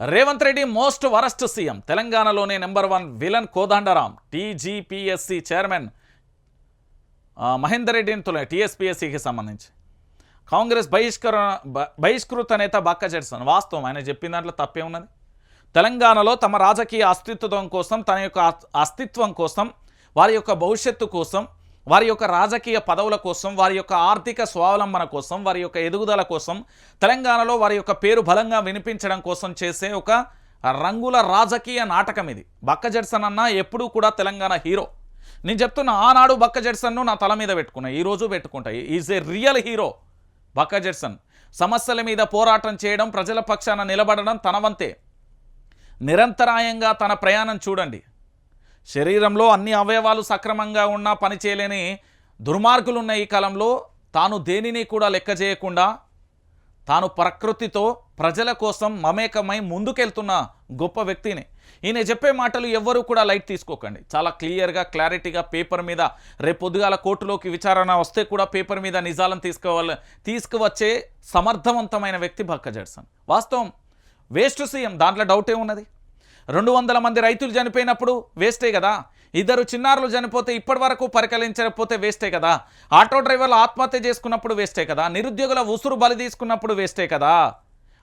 Revanth Reddy most worst CM. తెలంగాణలోనే number one villain Kodandaram. TGPSC chairman Mahender రెడ్డిని తొలగి టీఎస్పీఎస్సీకి సంబంధించి. కాంగ్రెస్ బహిష్కర బహిష్కృత నేత బక్క జడ్సన్. వాస్తవం ఆయన చెప్పిన దాంట్లో తప్పే ఉన్నది. తెలంగాణలో తమ రాజకీయ అస్తిత్వం కోసం తన యొక్క అస్తిత్వం కోసం వారి యొక్క భవిష్యత్తు కోసం వారి యొక్క రాజకీయ పదవుల కోసం వారి యొక్క ఆర్థిక స్వావలంబన కోసం వారి యొక్క ఎదుగుదల కోసం తెలంగాణలో వారి యొక్క పేరు బలంగా వినిపించడం కోసం చేసే ఒక రంగుల రాజకీయ నాటకం ఇది. బక్క జడ్సన్ అన్న ఎప్పుడూ కూడా తెలంగాణ హీరో. నేను చెప్తున్నా ఆనాడు బక్క జడ్సన్ను నా తల మీద పెట్టుకున్నా ఈరోజు పెట్టుకుంటా. Is a real hero Bakka Judson సమస్యల మీద పోరాటం చేయడం ప్రజల పక్షాన నిలబడడం తన వంతే నిరంతరాయంగా తన ప్రయాణం చూడండి. శరీరంలో అన్ని అవయవాలు సక్రమంగా ఉన్నా పని చేయలేని దుర్మార్గులున్న ఈ కాలంలో తాను దేనిని కూడా లెక్క చేయకుండా తాను ప్రకృతితో ప్రజల కోసం మమేకమై ముందుకెళ్తున్న గొప్ప వ్యక్తిని. ఈయన చెప్పే మాటలు ఎవ్వరూ కూడా లైట్ తీసుకోకండి. చాలా క్లియర్గా క్లారిటీగా పేపర్ మీద రేపు పొద్దుగాల కోర్టులోకి విచారణ వస్తే కూడా పేపర్ మీద నిజాలను తీసుకోవాలి తీసుకువచ్చే సమర్థవంతమైన వ్యక్తి బక్క జడ్సన్. వాస్తవం వేస్ట్ సీఎం దాంట్లో డౌటే ఉన్నది రెండు వందల మంది రైతులు చనిపోయినప్పుడు వేస్టే కదా? ఇద్దరు చిన్నారులు చనిపోతే ఇప్పటి వరకు పరికలించకపోతే వేస్టే కదా? ఆటో డ్రైవర్లు ఆత్మహత్య చేసుకున్నప్పుడు వేస్టే కదా? నిరుద్యోగుల ఉసురు బలి తీసుకున్నప్పుడు వేస్టే కదా?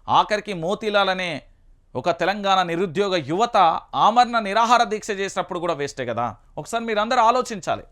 ఆఖరికి మోతీలాల్ అనే ఒక తెలంగాణ నిరుద్యోగ యువత ఆమరణ నిరాహార దీక్ష చేసినప్పుడు కూడా వేస్టే కదా? ఒకసారి మీరందరూ ఆలోచించాలి.